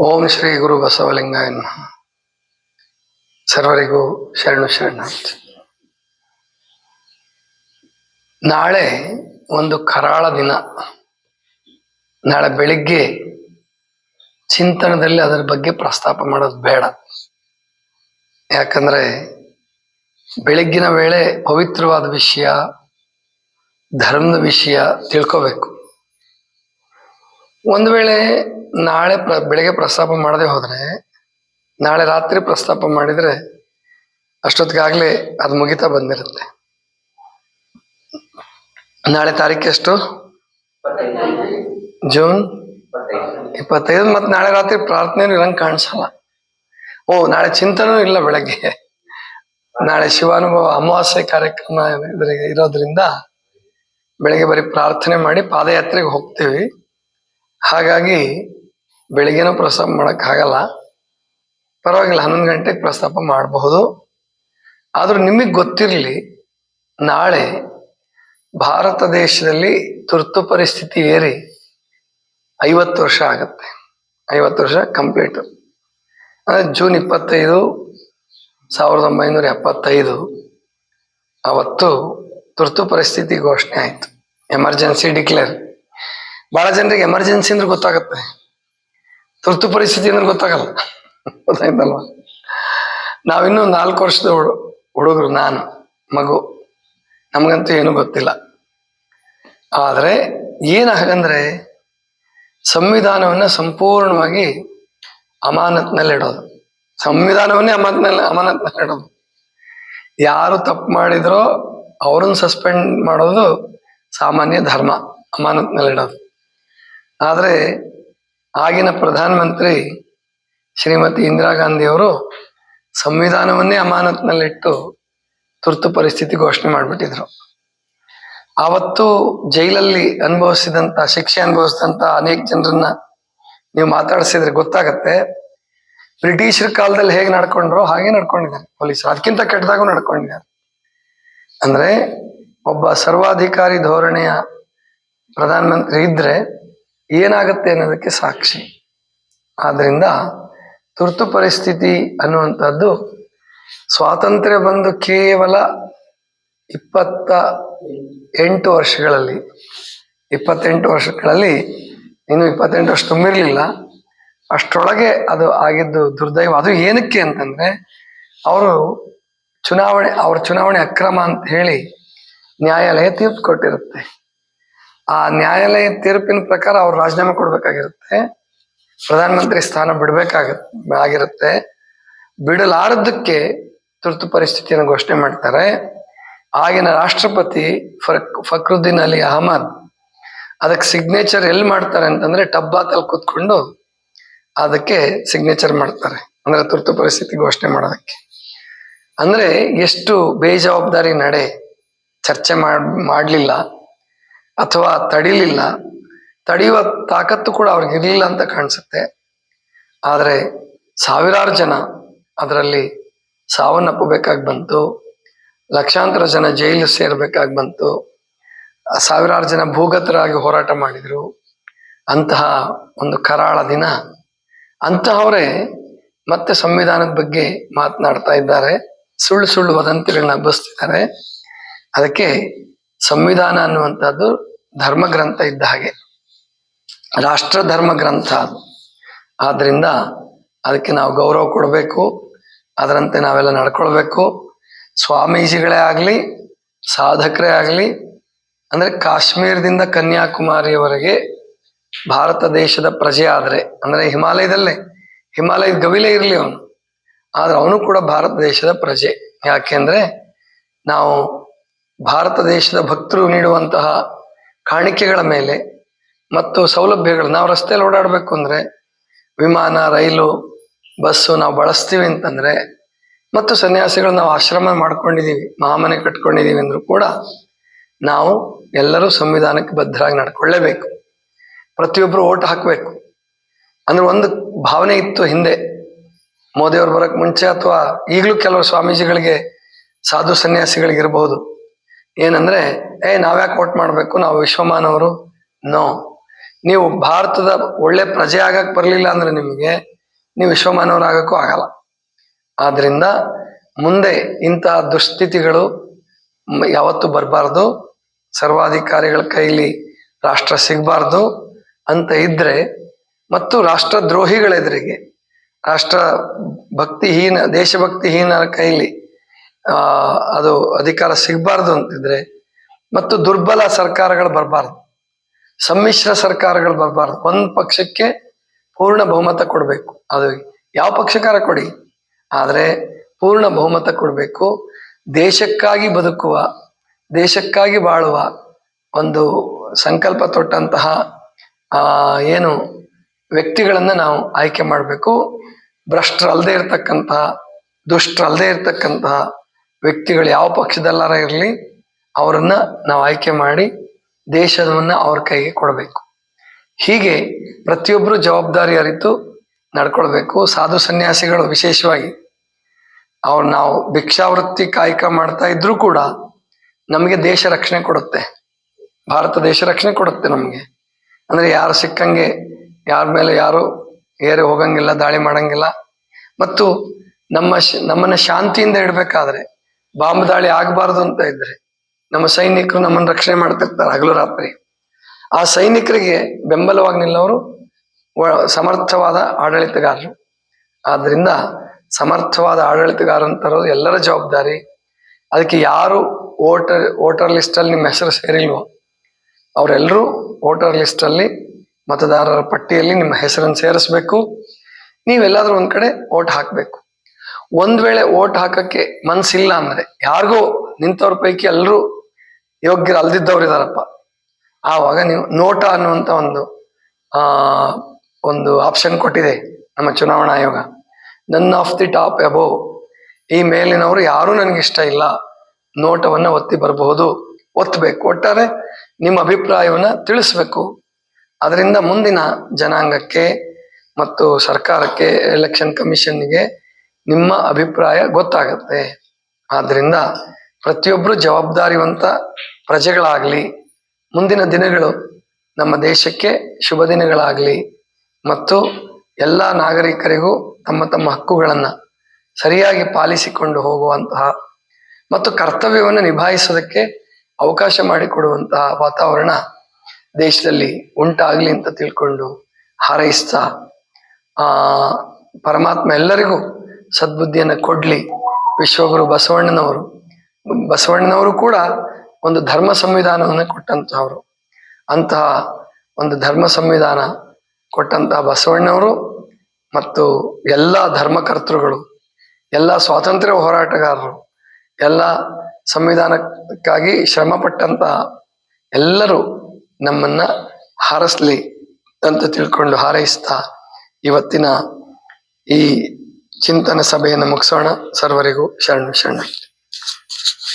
ಓಂ ಶ್ರೀ ಗುರು ಬಸವಲಿಂಗಾಯ ನಮಃ ಸರ್ವರಿಗೂ ಶರಣು ಶರಣಾರ್ಥಿ. ನಾಳೆ ಒಂದು ಕರಾಳ ದಿನ. ನಾಳೆ ಬೆಳಿಗ್ಗೆ ಚಿಂತನದಲ್ಲಿ ಅದರ ಬಗ್ಗೆ ಪ್ರಸ್ತಾಪ ಮಾಡೋದು ಬೇಡ. ಯಾಕಂದ್ರೆ ಬೆಳಗ್ಗಿನ ವೇಳೆ ಪವಿತ್ರವಾದ ವಿಷಯ, ಧರ್ಮದ ವಿಷಯ ತಿಳ್ಕೋಬೇಕು. ಒಂದು ವೇಳೆ ನಾಳೆ ಪ್ರ, ಬೆಳಗ್ಗೆ ಪ್ರಸ್ತಾಪ ಮಾಡದೆ ಹೋದ್ರೆ, ನಾಳೆ ರಾತ್ರಿ ಪ್ರಸ್ತಾಪ ಮಾಡಿದ್ರೆ ಅಷ್ಟೊತ್ತಿಗಾಗ್ಲೇ ಅದು ಮುಗಿತಾ ಬಂದಿರುತ್ತೆ. ನಾಳೆ ತಾರೀಕು ಎಷ್ಟು? ಜೂನ್? ಇಪ್ಪತ್ತೈದು ಮತ್ತೆ ನಾಳೆ ರಾತ್ರಿ ಪ್ರಾರ್ಥನೆ ಇರಂಗೆ ಕಾಣಿಸಲ್ಲ. ಓ, ನಾಳೆ ಚಿಂತನೂ ಇಲ್ಲ ಬೆಳಗ್ಗೆ. ನಾಳೆ ಶಿವಾನುಭವ ಅಮಾವಾಸ್ಯೆ ಕಾರ್ಯಕ್ರಮ ಇರೋದ್ರಿಂದ ಬೆಳಗ್ಗೆ ಬರೀ ಪ್ರಾರ್ಥನೆ ಮಾಡಿ ಪಾದಯಾತ್ರೆಗೆ ಹೋಗ್ತೀವಿ. ಹಾಗಾಗಿ ಬೆಳಿಗ್ಗೆನೂ ಪ್ರಸ್ತಾಪ ಮಾಡೋಕ್ಕಾಗಲ್ಲ ಪರವಾಗಿಲ್ಲ, ಹನ್ನೊಂದು ಗಂಟೆಗೆ ಪ್ರಸ್ತಾಪ ಮಾಡಬಹುದು. ಆದರೂ ನಿಮಗೆ ಗೊತ್ತಿರಲಿ, ನಾಳೆ ಭಾರತ ದೇಶದಲ್ಲಿ ತುರ್ತು ಪರಿಸ್ಥಿತಿ ಏರಿ ಐವತ್ತು ವರ್ಷ ಆಗತ್ತೆ. ಐವತ್ತು ವರ್ಷ ಕಂಪ್ಲೀಟ್. ಅಂದರೆ ಜೂನ್ ಇಪ್ಪತ್ತೈದು, ಸಾವಿರದ ಒಂಬೈನೂರ ಎಪ್ಪತ್ತೈದು, ಅವತ್ತು ತುರ್ತು ಪರಿಸ್ಥಿತಿ ಘೋಷಣೆ ಆಯ್ತು. Emergency declare. ಬಹಳ ಜನರಿಗೆ ಎಮರ್ಜೆನ್ಸಿ ಅಂದ್ರೆ ಗೊತ್ತಾಗತ್ತೆ. ತುರ್ತು ಪರಿಸ್ಥಿತಿ ಅಂದ್ರೆ ಗೊತ್ತಾಗಲ್ಲ. ಗೊತ್ತಾಯ್ತಲ್ವ? ನಾವಿನ್ನೂ ನಾಲ್ಕು ವರ್ಷದ ಹುಡು, ಹುಡುಗರು, ನಾನು, ಮಗು. ನಮಗಂತೂ ಏನೂ ಗೊತ್ತಿಲ್ಲ. ಆದರೆ ಏನಾಗಂದ್ರೆ ಸಂವಿಧಾನವನ್ನ ಸಂಪೂರ್ಣವಾಗಿ ಅಮಾನತ್ನಲ್ಲಿಡೋದು. ಸಂವಿಧಾನವನ್ನೇ ಅಮಾನತ್ನಲ್ಲಿ ಅಮಾನತ್ನಲ್ಲಿಡೋದು. ಯಾರು ತಪ್ಪು ಮಾಡಿದ್ರೋ ಅವ್ರನ್ನ ಸಸ್ಪೆಂಡ್ ಮಾಡೋದು ಸಾಮಾನ್ಯ ಧರ್ಮ. ಅಮಾನತ್ನಲ್ಲಿಡೋದು. ಆದರೆ ಆಗಿನ ಪ್ರಧಾನಮಂತ್ರಿ ಶ್ರೀಮತಿ ಇಂದಿರಾ ಗಾಂಧಿ ಅವರು ಸಂವಿಧಾನವನ್ನೇ ಅಮಾನತ್ನಲ್ಲಿಟ್ಟು ತುರ್ತು ಪರಿಸ್ಥಿತಿ ಘೋಷಣೆ ಮಾಡಿಬಿಟ್ಟಿದ್ರು. ಆವತ್ತು ಜೈಲಲ್ಲಿ ಅನುಭವಿಸಿದಂತ, ಶಿಕ್ಷೆ ಅನುಭವಿಸಿದಂತ ಅನೇಕ ಜನರನ್ನ ನೀವು ಮಾತಾಡಿಸಿದ್ರೆ ಗೊತ್ತಾಗತ್ತೆ. ಬ್ರಿಟಿಷರ ಕಾಲದಲ್ಲಿ ಹೇಗೆ ನಡ್ಕೊಂಡ್ರು ಹಾಗೆ ನಡ್ಕೊಂಡಿದ್ದಾರೆ. ಪೊಲೀಸರು ಅದಕ್ಕಿಂತ ಕೆಟ್ಟದಾಗೂ ನಡ್ಕೊಂಡಿದ್ದಾರೆ. ಅಂದ್ರೆ ಒಬ್ಬ ಸರ್ವಾಧಿಕಾರಿ ಧೋರಣೆಯ ಪ್ರಧಾನಮಂತ್ರಿ ಇದ್ರೆ ಏನಾಗುತ್ತೆ ಅನ್ನೋದಕ್ಕೆ ಸಾಕ್ಷಿ. ಆದ್ರಿಂದ ತುರ್ತು ಪರಿಸ್ಥಿತಿ ಅನ್ನುವಂಥದ್ದು ಸ್ವಾತಂತ್ರ್ಯ ಬಂದು ಕೇವಲ ಇಪ್ಪತ್ತ ಎಂಟು ವರ್ಷಗಳಲ್ಲಿ, ಇಪ್ಪತ್ತೆಂಟು ವರ್ಷಗಳಲ್ಲಿ, ಇನ್ನು ಇಪ್ಪತ್ತೆಂಟು ವರ್ಷ ತುಂಬಿರಲಿಲ್ಲ. ಅಷ್ಟರೊಳಗೆ ಅದು ಆಗಿದ್ದು ದುರ್ದೈವ. ಅದು ಏನಕ್ಕೆ ಅಂತಂದ್ರೆ, ಅವರು ಚುನಾವಣೆ, ಅವ್ರ ಚುನಾವಣೆ ಅಕ್ರಮ ಅಂತ ಹೇಳಿ ನ್ಯಾಯಾಲಯ ತೀರ್ಪು ಕೊಟ್ಟಿರುತ್ತೆ. ಆ ನ್ಯಾಯಾಲಯ ತೀರ್ಪಿನ ಪ್ರಕಾರ ಅವ್ರು ರಾಜೀನಾಮೆ ಕೊಡ್ಬೇಕಾಗಿರುತ್ತೆ. ಪ್ರಧಾನಮಂತ್ರಿ ಸ್ಥಾನ ಬಿಡಬೇಕಾಗ ಆಗಿರುತ್ತೆ. ಬಿಡಲಾರದಕ್ಕೆ ತುರ್ತು ಪರಿಸ್ಥಿತಿಯನ್ನು ಘೋಷಣೆ ಮಾಡ್ತಾರೆ. ಆಗಿನ ರಾಷ್ಟ್ರಪತಿ ಫಕ್ ಫಕ್ರುದ್ದೀನ್ ಅಲಿ ಅಹಮದ್ ಅದಕ್ಕೆ ಸಿಗ್ನೇಚರ್ ಎಲ್ಲಿ ಮಾಡ್ತಾರೆ ಅಂತಂದ್ರೆ ಟಬ್ಬಾತಲ್ಲಿ ಕೂತ್ಕೊಂಡು ಅದಕ್ಕೆ ಸಿಗ್ನೇಚರ್ ಮಾಡ್ತಾರೆ. ಅಂದ್ರೆ ತುರ್ತು ಪರಿಸ್ಥಿತಿ ಘೋಷಣೆ ಮಾಡೋದಕ್ಕೆ. ಅಂದ್ರೆ ಎಷ್ಟು ಬೇಜವಾಬ್ದಾರಿ ನಡೆ, ಚರ್ಚೆ ಮಾಡ್, ಮಾಡ್ಲಿಲ್ಲ ಅಥವಾ ತಡಿಲಿಲ್ಲ, ತಡೆಯುವ ತಾಕತ್ತು ಕೂಡ ಅವ್ರಿಗೆ ಇರಲಿಲ್ಲ ಅಂತ ಕಾಣಿಸುತ್ತೆ. ಆದರೆ ಸಾವಿರಾರು ಜನ ಅದರಲ್ಲಿ ಸಾವನ್ನಪ್ಪಬೇಕಾಗಿ ಬಂತು. ಲಕ್ಷಾಂತರ ಜನ ಜೈಲು ಸೇರಬೇಕಾಗಿ ಬಂತು. ಸಾವಿರಾರು ಜನ ಭೂಗತರಾಗಿ ಹೋರಾಟ ಮಾಡಿದರು. ಅಂತಹ ಒಂದು ಕರಾಳ ದಿನ. ಅಂತಹವರೇ ಮತ್ತೆ ಸಂವಿಧಾನದ ಬಗ್ಗೆ ಮಾತನಾಡ್ತಾ ಇದ್ದಾರೆ. ಸುಳ್ಳು ಸುಳ್ಳು ವದಂತಿಗಳನ್ನ ಹಬ್ಬಿಸ್ತಿದ್ದಾರೆ ಅದಕ್ಕೆ ಸಂವಿಧಾನ ಅನ್ನುವಂಥದ್ದು ಧರ್ಮ ಗ್ರಂಥ ಇದ್ದ ಹಾಗೆ. ರಾಷ್ಟ್ರ ಧರ್ಮ ಗ್ರಂಥ ಅದು. ಆದ್ರಿಂದ ಅದಕ್ಕೆ ನಾವು ಗೌರವ ಕೊಡಬೇಕು. ಅದರಂತೆ ನಾವೆಲ್ಲ ನಡ್ಕೊಳ್ಬೇಕು. ಸ್ವಾಮೀಜಿಗಳೇ ಆಗಲಿ, ಸಾಧಕರೇ ಆಗಲಿ, ಅಂದರೆ ಕಾಶ್ಮೀರದಿಂದ ಕನ್ಯಾಕುಮಾರಿಯವರೆಗೆ ಭಾರತ ದೇಶದ ಪ್ರಜೆ ಆದರೆ, ಅಂದರೆ ಹಿಮಾಲಯದಲ್ಲೇ, ಹಿಮಾಲಯದ ಗವಿಲೇ ಇರಲಿ ಅವನು. ಆದರೆ ಅವನು ಕೂಡ ಭಾರತ ದೇಶದ ಪ್ರಜೆ. ಯಾಕೆಂದರೆ ನಾವು ಭಾರತ ದೇಶದ ಭಕ್ತರು ನೀಡುವಂತಹ ಕಾಣಿಕೆಗಳ ಮೇಲೆ ಮತ್ತು ಸೌಲಭ್ಯಗಳು. ನಾವು ರಸ್ತೆಯಲ್ಲಿ ಓಡಾಡಬೇಕು ಅಂದ್ರೆ ವಿಮಾನ, ರೈಲು, ಬಸ್ಸು ನಾವು ಬಳಸ್ತೀವಿ ಅಂತಂದ್ರೆ ಮತ್ತು ಸನ್ಯಾಸಿಗಳು ನಾವು ಆಶ್ರಮ ಮಾಡ್ಕೊಂಡಿದ್ದೀವಿ ಮಹಾಮನೆ ಕಟ್ಕೊಂಡಿದ್ದೀವಿ ಅಂದರೂ ಕೂಡ ನಾವು ಎಲ್ಲರೂ ಸಂವಿಧಾನಕ್ಕೆ ಬದ್ಧರಾಗಿ ನಡ್ಕೊಳ್ಳೇಬೇಕು. ಪ್ರತಿಯೊಬ್ಬರು ಓಟ್ ಹಾಕಬೇಕು. ಅಂದ್ರೆ ಒಂದು ಭಾವನೆ ಇತ್ತು ಹಿಂದೆ. ಮೋದಿಯವ್ರು ಬರಕ್ ಮುಂಚೆ ಅಥವಾ ಈಗಲೂ ಕೆಲವು ಸ್ವಾಮೀಜಿಗಳಿಗೆ, ಸಾಧು ಸನ್ಯಾಸಿಗಳಿಗೆ ಇರಬಹುದು ಏನಂದ್ರೆ, ಏ, ನಾವ್ಯಾಕೆ ಓಟ್ ಮಾಡ್ಬೇಕು? ನಾವು ವಿಶ್ವಮಾನವರು ನೋ. ನೀವು ಭಾರತದ ಒಳ್ಳೆ ಪ್ರಜೆ ಆಗಕ್ ಬರ್ಲಿಲ್ಲ ಅಂದ್ರೆ ನಿಮಗೆ ನೀವು ವಿಶ್ವಮಾನವರಾಗಕ್ಕೂ ಆಗಲ್ಲ. ಆದ್ರಿಂದ ಮುಂದೆ ಇಂತಹ ದುಸ್ಥಿತಿಗಳು ಯಾವತ್ತು ಬರಬಾರ್ದು. ಸರ್ವಾಧಿಕಾರಿಗಳ ಕೈಲಿ ರಾಷ್ಟ್ರ ಸಿಗಬಾರ್ದು ಅಂತ ಇದ್ರೆ ಮತ್ತು ರಾಷ್ಟ್ರ ದ್ರೋಹಿಗಳೆದುರಿಗೆ ರಾಷ್ಟ್ರ ಭಕ್ತಿಹೀನ, ದೇಶಭಕ್ತಿಹೀನರ ಕೈಲಿ ಅದು ಅಧಿಕಾರ ಸಿಗಬಾರ್ದು ಅಂತಿದ್ರೆ ಮತ್ತು ದುರ್ಬಲ ಸರ್ಕಾರಗಳು ಬರಬಾರ್ದು. ಸಮ್ಮಿಶ್ರ ಸರ್ಕಾರಗಳು ಬರಬಾರ್ದು. ಒಂದು ಪಕ್ಷಕ್ಕೆ ಪೂರ್ಣ ಬಹುಮತ ಕೊಡಬೇಕು. ಅದು ಯಾವ ಪಕ್ಷಕಾರ ಕೊಡಿ? ಆದರೆ ಪೂರ್ಣ ಬಹುಮತ ಕೊಡಬೇಕು. ದೇಶಕ್ಕಾಗಿ ಬದುಕುವ, ದೇಶಕ್ಕಾಗಿ ಬಾಳುವ ಒಂದು ಸಂಕಲ್ಪ ತೊಟ್ಟಂತಹ ಏನು ವ್ಯಕ್ತಿಗಳನ್ನು ನಾವು ಆಯ್ಕೆ ಮಾಡಬೇಕು. ಭ್ರಷ್ಟರಲ್ಲದೆ ಇರತಕ್ಕಂತಹ ದುಷ್ಟರಲ್ಲದೆ ಇರತಕ್ಕಂತಹ ವ್ಯಕ್ತಿಗಳು ಯಾವ ಪಕ್ಷದಲ್ಲಾರ ಇರಲಿ, ಅವರನ್ನ ನಾವು ಆಯ್ಕೆ ಮಾಡಿ ದೇಶವನ್ನ ಅವ್ರ ಕೈಗೆ ಕೊಡಬೇಕು. ಹೀಗೆ ಪ್ರತಿಯೊಬ್ಬರು ಜವಾಬ್ದಾರಿ ಅರಿತು ನಡ್ಕೊಳ್ಬೇಕು. ಸಾಧು ಸನ್ಯಾಸಿಗಳು ವಿಶೇಷವಾಗಿ ಅವ್ರು ನಾವು ಭಿಕ್ಷಾವೃತ್ತಿ ಕಾಯಕ ಮಾಡ್ತಾ ಇದ್ರೂ ಕೂಡ ನಮಗೆ ದೇಶ ರಕ್ಷಣೆ ಕೊಡುತ್ತೆ. ಭಾರತ ದೇಶ ರಕ್ಷಣೆ ಕೊಡುತ್ತೆ ನಮಗೆ. ಅಂದ್ರೆ ಯಾರು ಸಿಕ್ಕಂಗೆ ಯಾರ ಮೇಲೆ ಯಾರು ಏರಿ ಹೋಗಂಗಿಲ್ಲ, ದಾಳಿ ಮಾಡಂಗಿಲ್ಲ. ಮತ್ತು ನಮ್ಮ ನಮ್ಮನ್ನ ಶಾಂತಿಯಿಂದ ಇಡ್ಬೇಕಾದ್ರೆ ಬಾಂಬ್ ದಾಳಿ ಆಗಬಾರದು ಅಂತ ಇದ್ರೆ ನಮ್ಮ ಸೈನಿಕರು ನಮ್ಮನ್ನು ರಕ್ಷಣೆ ಮಾಡ್ತಿರ್ತಾರೆ ಹಗಲು ರಾತ್ರಿ. ಆ ಸೈನಿಕರಿಗೆ ಬೆಂಬಲವಾಗಿ ನಿಲ್ಲವರು ಸಮರ್ಥವಾದ ಆಡಳಿತಗಾರರು. ಆದ್ರಿಂದ ಸಮರ್ಥವಾದ ಆಡಳಿತಗಾರ ತರೋದು ಎಲ್ಲರ ಜವಾಬ್ದಾರಿ. ಅದಕ್ಕೆ ಯಾರು ವೋಟರ್ ವೋಟರ್ ಲಿಸ್ಟ್ ಅಲ್ಲಿ ನಿಮ್ಮ ಹೆಸರು ಸೇರಿಲ್ವೋ ಅವರೆಲ್ಲರೂ ವೋಟರ್ ಲಿಸ್ಟ್ ಅಲ್ಲಿ ಮತದಾರರ ಪಟ್ಟಿಯಲ್ಲಿ ನಿಮ್ಮ ಹೆಸರನ್ನು ಸೇರಿಸ್ಬೇಕು. ನೀವೆಲ್ಲಾದ್ರೂ ಒಂದ್ ಕಡೆ ವೋಟ್ ಹಾಕ್ಬೇಕು. ಒಂದ್ ವೇಳೆ ಓಟ್ ಹಾಕಕ್ಕೆ ಮನ್ಸಿಲ್ಲ ಅಂದ್ರೆ ಯಾರಿಗೂ ನಿಂತವ್ರ ಪೈಕಿ ಎಲ್ಲರೂ ಯೋಗ್ಯರು ಅಲ್ದಿದ್ದವ್ರು ಇದಾರಪ್ಪ. ಆವಾಗ ನೀವು ನೋಟ ಅನ್ನುವಂತ ಒಂದು, ಆ, ಒಂದು ಆಪ್ಷನ್ ಕೊಟ್ಟಿದೆ ನಮ್ಮ ಚುನಾವಣಾ ಆಯೋಗ. ನನ್ ಆಫ್ ದಿ ಟಾಪ್ ಅಬೋ ಈ ಮೇಲಿನವರು ಯಾರೂ ನನಗೆ ಇಷ್ಟ ಇಲ್ಲ. ನೋಟವನ್ನ ಒತ್ತಿ ಬರಬಹುದು ಒತ್ತಬೇಕು ಒಟ್ಟಾರೆ ನಿಮ್ಮ ಅಭಿಪ್ರಾಯವನ್ನ ತಿಳಿಸ್ಬೇಕು. ಅದರಿಂದ ಮುಂದಿನ ಜನಾಂಗಕ್ಕೆ ಮತ್ತು ಸರ್ಕಾರಕ್ಕೆ ಎಲೆಕ್ಷನ್ ಕಮಿಷನ್ಗೆ ನಿಮ್ಮ ಅಭಿಪ್ರಾಯ ಗೊತ್ತಾಗತ್ತೆ. ಆದ್ದರಿಂದ ಪ್ರತಿಯೊಬ್ಬರು ಜವಾಬ್ದಾರಿವಂತ ಪ್ರಜೆಗಳಾಗಲಿ, ಮುಂದಿನ ದಿನಗಳು ನಮ್ಮ ದೇಶಕ್ಕೆ ಶುಭ ದಿನಗಳಾಗಲಿ ಮತ್ತು ಎಲ್ಲ ನಾಗರಿಕರಿಗೂ ತಮ್ಮ ತಮ್ಮ ಹಕ್ಕುಗಳನ್ನ ಸರಿಯಾಗಿ ಪಾಲಿಸಿಕೊಂಡು ಹೋಗುವಂತಹ ಮತ್ತು ಕರ್ತವ್ಯವನ್ನು ನಿಭಾಯಿಸೋದಕ್ಕೆ ಅವಕಾಶ ಮಾಡಿಕೊಡುವಂತಹ ವಾತಾವರಣ ದೇಶದಲ್ಲಿ ಉಂಟಾಗಲಿ ಅಂತ ತಿಳ್ಕೊಂಡು ಹಾರೈಸ್ತಾ, ಆ, ಪರಮಾತ್ಮ ಎಲ್ಲರಿಗೂ ಸದ್ಬುದ್ಧಿಯನ್ನ ಕೊಡ್ಲಿ ವಿಶ್ವಗುರು ಬಸವಣ್ಣನವರು. ಬಸವಣ್ಣನವರು ಕೂಡ ಒಂದು ಧರ್ಮ ಸಂವಿಧಾನವನ್ನು ಕೊಟ್ಟಂತಹವರು. ಅಂತಹ ಒಂದು ಧರ್ಮ ಸಂವಿಧಾನ ಕೊಟ್ಟಂತಹ ಬಸವಣ್ಣವರು ಮತ್ತು ಎಲ್ಲ ಧರ್ಮಕರ್ತೃಗಳು, ಎಲ್ಲ ಸ್ವಾತಂತ್ರ್ಯ ಹೋರಾಟಗಾರರು, ಎಲ್ಲ ಸಂವಿಧಾನಕ್ಕಾಗಿ ಶ್ರಮ ಪಟ್ಟಂತಹ ಎಲ್ಲರೂ ನಮ್ಮನ್ನ ಹಾರಸ್ಲಿ ಅಂತ ತಿಳ್ಕೊಂಡು ಹಾರೈಸ್ತಾ ಇವತ್ತಿನ ಈ ಚಿಂತನ ಸಭೆಯನ್ನು ಮುಗಿಸೋಣ. ಸರ್ವರಿಗೂ ಶರಣು ಶರಣ.